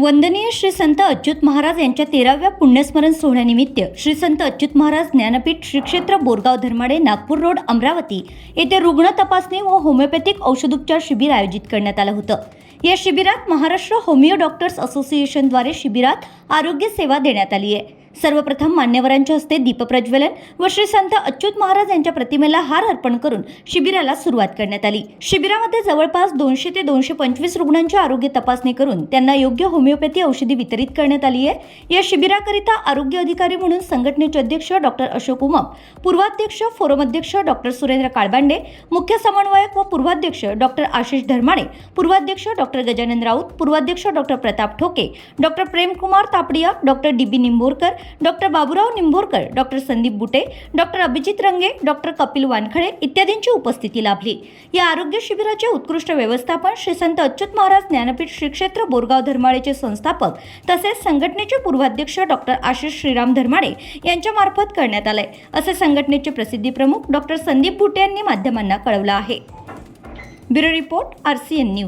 वंदनीय श्री संत अच्युत महाराज यांच्या तेराव्या पुण्यस्मरण सोहळ्यानिमित्त श्री संत अच्युत महाराज ज्ञानपीठ श्री क्षेत्र बोरगाव धर्माडे नागपूर रोड अमरावती येथे रुग्ण तपासणी व होमिओपॅथिक औषधोपचार शिबिर आयोजित करण्यात आलं होतं. या शिबिरात महाराष्ट्र होमिओ डॉक्टर्स असोसिएशनद्वारे शिबिरात आरोग्य सेवा देण्यात आली आहे. सर्वप्रथम मान्यवरांच्या हस्ते दीपप्रज्वलन व श्री संत अच्युत महाराज यांच्या प्रतिमेला हार अर्पण करून शिबिराला सुरुवात करण्यात आली. शिबिरामध्ये जवळपास दोनशे ते दोनशे पंचवीस रुग्णांची आरोग्य तपासणी करून त्यांना योग्य होमिओपॅथी औषधी वितरित करण्यात आली आहे. या शिबिराकरिता आरोग्य अधिकारी म्हणून संघटनेचे अध्यक्ष डॉक्टर अशोक उमप पूर्वाध्यक्ष फोरम अध्यक्ष डॉक्टर सुरेंद्र काळबांडे मुख्य समन्वयक व पूर्वाध्यक्ष डॉक्टर आशिष धर्माणे पूर्वाध्यक्ष doctor Gajanan Raut पूर्वाध्यक्ष doctor Pratap Thoke doctor Premkumar Tapadia doctor D B Nimborkar doctor Baburao Nimbhorkar doctor Sandeep Bute doctor Abhijit Range doctor Kapil Wankhede इत्यादींची उपस्थिती लाभली. या आरोग्य शिबिराचे उत्कृष्ट व्यवस्थापन श्री संत अच्युत महाराज ज्ञानपीठ श्री क्षेत्र बोरगाव धर्माळेचे संस्थापक तसेच संघटनेचे पूर्वाध्यक्ष डॉक्टर आशिष श्रीराम धर्माडे यांच्या मार्फत करण्यात आले असे संघटनेचे प्रसिद्धी प्रमुख डॉक्टर संदीप बुटे यांनी माध्यमांना कळवलं आहे. Bureau report R C N news.